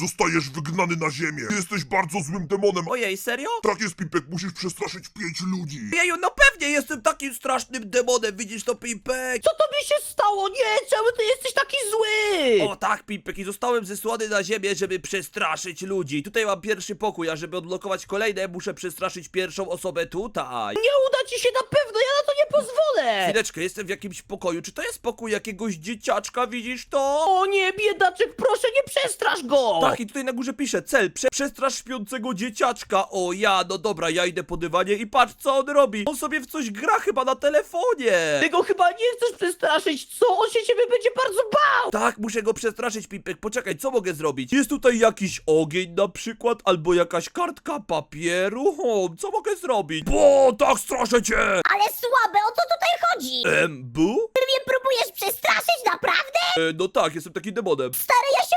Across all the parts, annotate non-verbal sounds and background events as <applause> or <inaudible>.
zostajesz wygnany na ziemię. Jesteś bardzo złym demonem. Ojej, serio? Tak jest, Pipek, musisz przestraszyć pięć ludzi. Jeju, no pewnie jestem takim strasznym demonem, widzisz to, Pimpek? Co tobie się stało? Nie, czemu ty jesteś taki zły? O tak, Pimpek, i zostałem zesłany na ziemię, żeby przestraszyć ludzi. Tutaj mam pierwszy pokój, a żeby odblokować kolejne, muszę przestraszyć pierwszą osobę tutaj. Nie uda ci się na pewno, ja na to nie pozwolę! Chwileczkę, jestem w jakimś pokoju. Czy to jest pokój jakiegoś dzieciaczka, widzisz to? O nie, biedaczek, proszę nie przestrasz go! Tak, i tutaj na górze pisze cel, prze przestrasz śpiącego dzieciaczka. O ja, no dobra, ja idę po dywanie i patrz co on robi. On sobie w coś gra chyba na telefonie. Ty go chyba nie chcesz przestraszyć, co? On się ciebie będzie bardzo bał! Tak, muszę go przestraszyć, Pipek. Poczekaj, co mogę zrobić? Jest tutaj jakiś ogień na przykład, albo jakaś kartka papieru? O, co mogę zrobić? Bo, tak, straszę cię! Ale słabe, o co tutaj chodzi? Em, bu? Ty mnie próbujesz przestraszyć, naprawdę? E, no tak, jestem takim demonem. Stary, ja się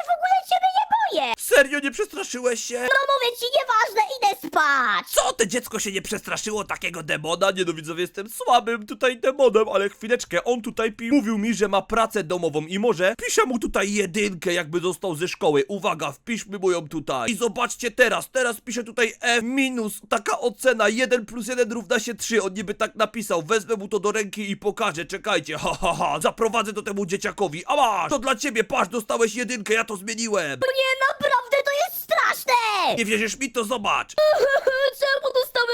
Serio, nie przestraszyłeś się? No mówię ci, nieważne, idę spać! Co, te dziecko się nie przestraszyło takiego demona? Nie no widzowie, jestem słabym tutaj demonem, ale chwileczkę, on tutaj pi mówił mi, że ma pracę domową i może piszę mu tutaj jedynkę, jakby dostał ze szkoły. Uwaga, wpiszmy mu ją tutaj. I zobaczcie teraz, teraz piszę tutaj F minus, taka ocena, 1 plus 1 równa się 3, on niby tak napisał, wezmę mu to do ręki i pokażę, czekajcie, ha ha ha, zaprowadzę to temu dzieciakowi, a masz, to dla ciebie, patrz, dostałeś jedynkę, ja to zmieniłem. Nie, to jest straszne! Nie wierzysz mi, to zobacz. <laughs>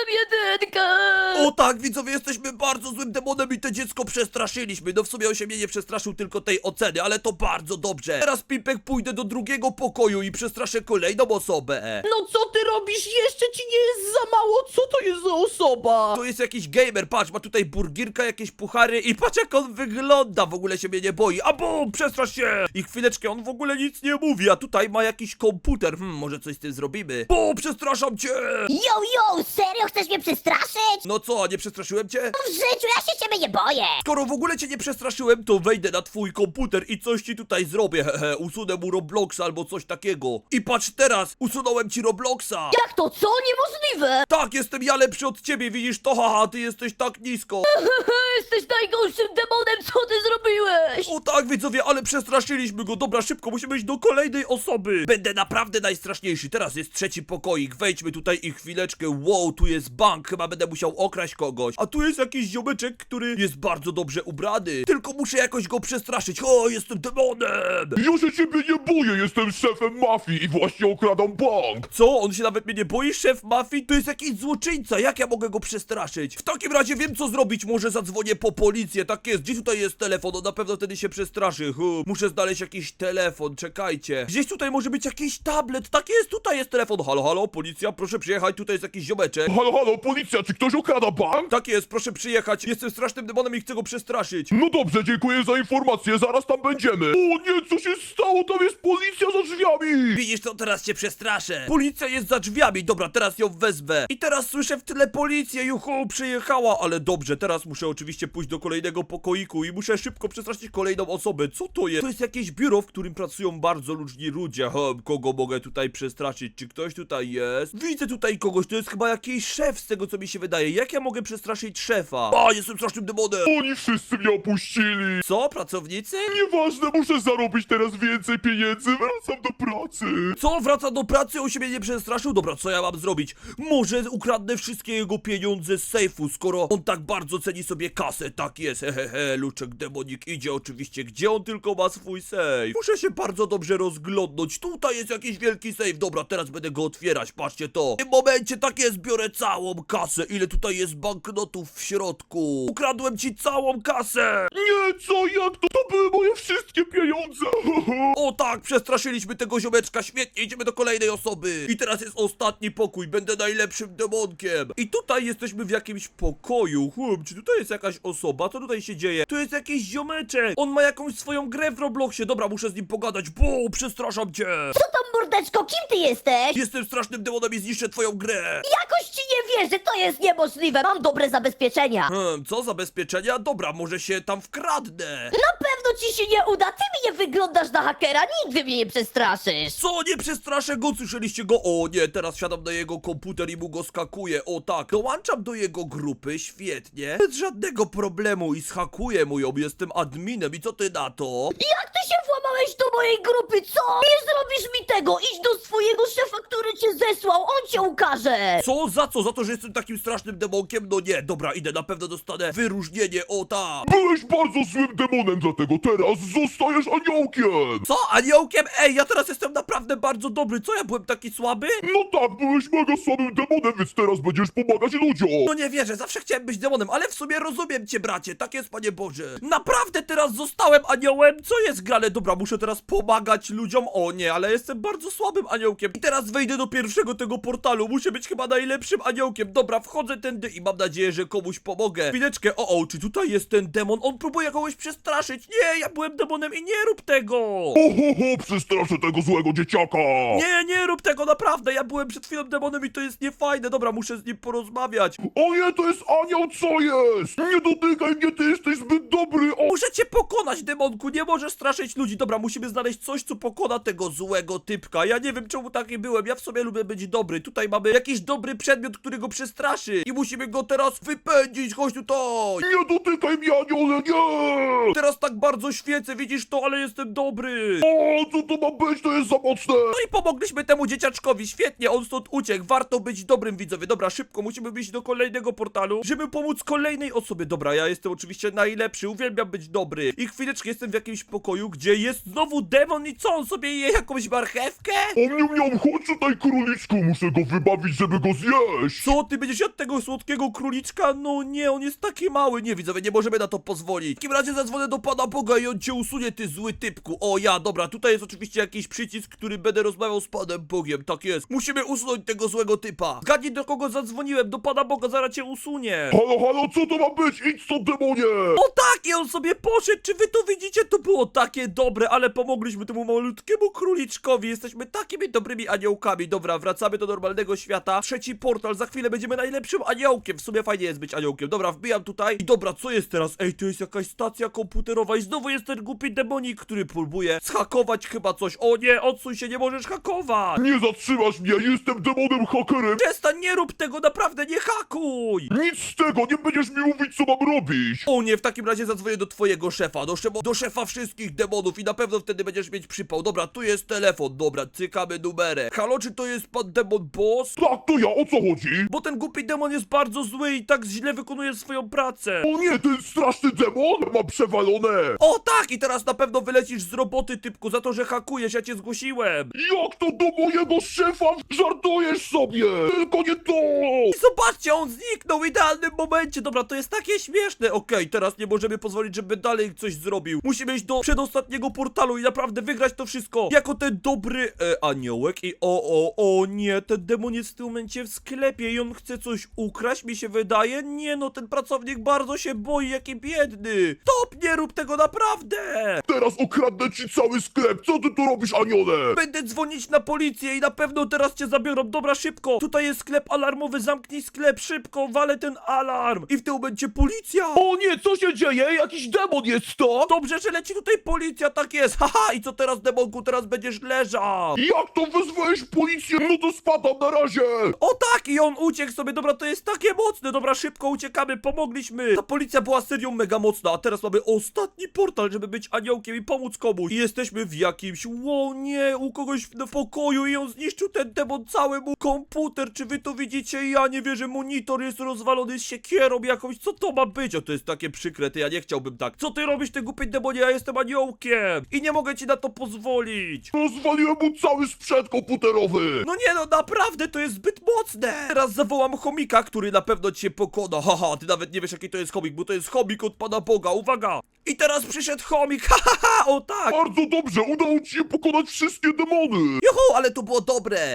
Jedynkę? O tak, widzowie, jesteśmy bardzo złym demonem i to dziecko przestraszyliśmy. No w sumie on się mnie nie przestraszył tylko tej oceny, ale to bardzo dobrze. Teraz Pimpek pójdę do drugiego pokoju i przestraszę kolejną osobę. No co ty robisz? Jeszcze ci nie jest za mało? Co to jest za osoba? To jest jakiś gamer, patrz, ma tutaj burgierka, jakieś puchary i patrz jak on wygląda, w ogóle się mnie nie boi. A bum, przestrasz się! I chwileczkę, on w ogóle nic nie mówi, a tutaj ma jakiś komputer. Hmm, może coś z tym zrobimy. Bum, przestraszam cię! Yo, yo, serio chcesz mnie przestraszyć? No co, nie przestraszyłem cię? W życiu ja się ciebie nie boję! Skoro w ogóle cię nie przestraszyłem, to wejdę na twój komputer i coś ci tutaj zrobię, <laughs> hehe, usunę mu Robloxa albo coś takiego. I patrz teraz, usunąłem ci Robloxa! Jak to, co? Niemożliwe! Tak, jestem ja lepszy od ciebie, widzisz to, <laughs> haha, ty jesteś tak nisko. <laughs> Jesteś najgorszym demonem, co ty zrobiłeś? O tak, widzowie, ale przestraszyliśmy go, dobra, szybko, musimy iść do kolejnej osoby. Będę naprawdę najstraszniejszy, teraz jest trzeci pokoik, wejdźmy tutaj i chwileczkę, wow, tu jest bank, chyba będę musiał okraść kogoś. A tu jest jakiś ziomeczek, który jest bardzo dobrze ubrany, tylko muszę jakoś go przestraszyć, o, jestem demonem. Ja się ciebie nie boję, jestem szefem mafii i właśnie okradam bank. Co? On się nawet mnie nie boi? Szef mafii? To jest jakiś złoczyńca, jak ja mogę go przestraszyć? W takim razie wiem co zrobić, może zadzwonię po policję, tak jest, gdzie tutaj jest telefon? On na pewno wtedy się przestraszy, huh. Muszę znaleźć jakiś telefon, czekajcie. Gdzieś tutaj może być jakiś tablet, tak jest, tutaj jest telefon. Halo, halo, policja, proszę przyjechać, tutaj jest jakiś ziomeczek. Halo, halo, policja, czy ktoś okrada bank? Tak jest, proszę przyjechać, jestem strasznym demonem i chcę go przestraszyć. No dobrze, dziękuję za informację, zaraz tam będziemy. O nie, co się stało? Tam jest policja za drzwiami. Widzisz co, teraz cię przestraszę. Policja jest za drzwiami, dobra, teraz ją wezmę. I teraz słyszę w tyle policję, juhu, przyjechała, ale dobrze, teraz muszę oczywiście pójść do kolejnego pokoiku i muszę szybko przestraszyć kolejną osobę. Co to jest? To jest jakieś biuro, w którym pracują bardzo różni ludzie. Hmm, kogo mogę tutaj przestraszyć? Czy ktoś tutaj jest? Widzę tutaj kogoś, to jest chyba jakiś szef z tego co mi się wydaje. Jak ja mogę przestraszyć szefa? A, jestem strasznym demonem. Oni wszyscy mnie opuścili. Co, pracownicy? Nieważne, muszę zarobić teraz więcej pieniędzy, wracam do pracy. Co? Wraca do pracy? On się mnie nie przestraszył? Dobra, co ja mam zrobić? Może ukradnę wszystkie jego pieniądze z sejfu, skoro on tak bardzo ceni sobie kasę. Tak jest, hehehe, Luczek Demonik idzie oczywiście, gdzie on tylko ma swój sejf. Muszę się bardzo dobrze rozglądnąć. Tutaj jest jakiś wielki sejf. Dobra, teraz będę go otwierać, patrzcie to. W tym momencie, tak jest, biorę całą kasę. Ile tutaj jest banknotów w środku? Ukradłem ci całą kasę. Nie, co, jak to? To były moje wszystkie pieniądze. <laughs> O tak, przestraszyliśmy tego ziomeczka, świetnie, idziemy do kolejnej osoby. I teraz jest ostatni pokój, będę najlepszym demonkiem. I tutaj jesteśmy w jakimś pokoju. Hmm, czy tutaj jest jakaś osoba? Co tutaj się dzieje? Tu jest jakiś ziomeczek. On ma jakąś swoją grę w Robloxie. Dobra, muszę z nim pogadać. Bo, przestraszam cię. Co tam, mordeczko, kim ty jesteś? Jestem strasznym demonem i zniszczę twoją grę. Jakoś ci nie wierzę, to jest niemożliwe, mam dobre zabezpieczenia. Hmm, co, zabezpieczenia? Dobra, może się tam wkradnę. Na pewno ci się nie uda. Ty mi nie wyglądasz na hakera, nigdy mnie nie przestraszysz. Co, nie przestraszę go, słyszeliście go? O nie, teraz siadam na jego komputer i mu go skakuję, o tak. Dołączam do jego grupy, świetnie. Bez żadnego problemu i schakuję mu ją, jestem adminem i co ty na to? Jak ty się włamałeś do mojej grupy, co? Nie zrobisz mi tego. Idź do swojego szefa, który cię zesłał. On cię ukaże. Co? Za co? Za to, że jestem takim strasznym demonkiem? No nie, dobra, idę, na pewno dostanę wyróżnienie, o tak. Byłeś bardzo złym demonem, dlatego teraz zostajesz aniołkiem! Co? Aniołkiem? Ej, ja teraz jestem naprawdę bardzo dobry, co ja byłem taki słaby? No tak, byłeś mega słabym demonem, więc teraz będziesz pomagać ludziom! No nie wierzę, zawsze chciałem być demonem, ale w sumie rozumiem cię, bracie, tak jest, panie Boże. Naprawdę teraz zostałem aniołem? Co jest grane? Dobra, muszę teraz pomagać ludziom. O nie, ale jestem bardzo słabym aniołkiem. I teraz wejdę do pierwszego tego portalu, muszę być chyba najlepszym aniołkiem. Dobra, wchodzę tędy i mam nadzieję, że komuś pomogę. Chwileczkę, o, o, czy tutaj jest ten demon? On próbuje kogoś przestraszyć. Nie, ja byłem demonem i nie rób tego. Ho, ho, ho, przestraszę tego złego dzieciaka! Nie, nie rób tego, naprawdę, ja byłem przed chwilą demonem i to jest niefajne. Dobra, muszę z nim porozmawiać. O nie, to jest anioł, co jest? Nie dotykaj mnie, ty jesteś zbyt dobry! O, Muszę cię pokonać, demonku, nie możesz straszyć ludzi. Dobra, musimy znaleźć coś, co pokona tego złego typka. Ja nie wiem, czemu taki byłem, ja w sobie lubię być dobry. Tutaj mamy jakiś dobry przedmiot, który go przestraszy. I musimy go teraz wypędzić, chodź tutaj. nie dotykaj mnie, aniole, nie! Teraz tak bardzo świecę, widzisz to, ale jestem dobry. O, co to ma być? To jest za mocne! No i pomogliśmy temu dzieciaczkowi, świetnie, on stąd uciekł, warto być dobrym widzowie. Dobra, szybko, musimy wyjść do kolejnego portalu, żeby pomóc kolejnej osobie. Dobra, ja jestem oczywiście najlepszy, uwielbiam być dobry. I chwileczkę jestem w jakimś pokoju, gdzie jest znowu demon i co, on sobie je jakąś marchewkę? O mnie miał, chodź tutaj, króliczku, muszę go wybawić, żeby go zjeść! Co, ty będziesz jadł tego słodkiego króliczka? No nie, on jest taki mały. Nie, widzowie, nie możemy na to pozwolić. W takim razie zadzwonię do Pana Boga i on cię usunie, ty zły typku. O ja, dobra, tutaj jest oczywiście jakiś przycisk, który będę rozmawiał z Panem Bogiem. Tak jest. Musimy usunąć tego złego typa. Zgadnij, do kogo zadzwoniłem. Do Pana Boga, zaraz cię usunie. Halo, halo, co to ma być? Idź stąd, demonie! O tak, i on sobie poszedł. Czy wy to widzicie? To było takie dobre, ale pomogliśmy temu malutkiemu króliczkowi. Jesteśmy takimi dobrymi aniołkami. Dobra, wracamy do normalnego świata. Trzeci portal, za chwilę będziemy najlepszym aniołkiem. W sumie fajnie jest być aniołkiem. Dobra, wbijam tutaj. I dobra, co jest teraz? Ej, to jest jakaś stacja komputerowa i znowu jest ten głupi demonik, który próbuje zhakować chyba coś. O nie, odsuń się, nie możesz hakować. Nie zatrzymasz mnie, jestem demonem hakerem! Przestań, nie rób tego, naprawdę, nie hakuj. Nic z tego, nie będziesz mi mówić, co mam robić! O nie, w takim razie zadzwonię do twojego szefa, do, szefa, do szefa wszystkich demonów i na pewno wtedy będziesz mieć przypał. Dobra, tu jest telefon, dobra, cykamy numerek. Halo, czy to jest pan demon boss? Tak, to ja, o co chodzi? Bo ten głupi demon jest bardzo zły i tak źle wykonuje swoją pracę. O nie, ten straszny demon ma przewalone! O tak, i teraz na pewno wylecisz z roboty, typku, za to, że hakujesz, ja cię zgłosiłem. Jak to do mojego szefa? Żartujesz sobie! Tylko nie to! I zobaczcie, on zniknął w idealnym momencie. Dobra, to jest takie śmieszne. Okej, teraz nie możemy pozwolić, żeby dalej coś zrobił. Musimy iść do przedostatniego portalu i naprawdę wygrać to wszystko. Jako ten dobry e, aniołek i o, o, o nie, ten demon jest w tym momencie w sklepie i on chce coś ukraść, mi się wydaje. Nie no, ten pracownik bardzo się boi, jaki biedny. Top, nie rób tego naprawdę. Teraz okradnę ci cały sklep! Co ty tu robisz, aniole? Będę dzwonić na policję i na pewno teraz cię zabiorą. Dobra, szybko. Tutaj jest sklep alarmowy, zamknij sklep, szybko, walę ten alarm. I w tym momencie policja. O nie, co się dzieje? Jakiś demon jest to? Dobrze, że leci tutaj policja, tak jest. <laughs> Haha, i co teraz, demonku, teraz będziesz leżał. Jak to wezwałeś policję? No to spadam na razie! O tak, i on uciekł sobie, dobra, to jest takie mocne, dobra, szybko uciekamy, pomogliśmy. Ta policja była serio mega mocna, a teraz mamy ostatni portal, żeby być aniołkiem i pomóc komuś. I jesteśmy w jakimś, ło nie, u kogoś w w pokoju i on zniszczył ten demon cały mu komputer, czy wy to widzicie? Ja nie wierzę, monitor jest rozwalony z siekierą jakąś, co to ma być? O, to jest takie przykre, ty, ja nie chciałbym tak. Co ty robisz, ty głupi demonie, ja jestem aniołkiem i nie mogę ci na to pozwolić. Rozwaliłem mu cały sprzęt komputerowy! No nie no, naprawdę to jest zbyt mocne! Teraz zawołam chomika, który na pewno cię pokona. Haha, ty nawet nie wiesz jaki to jest chomik, bo to jest chomik od Pana Boga, uwaga! I teraz przyszedł chomik, <laughs> hahaha, o tak! Bardzo dobrze, udało ci się pokonać wszystkie demony! Juhu, ale to było dobre!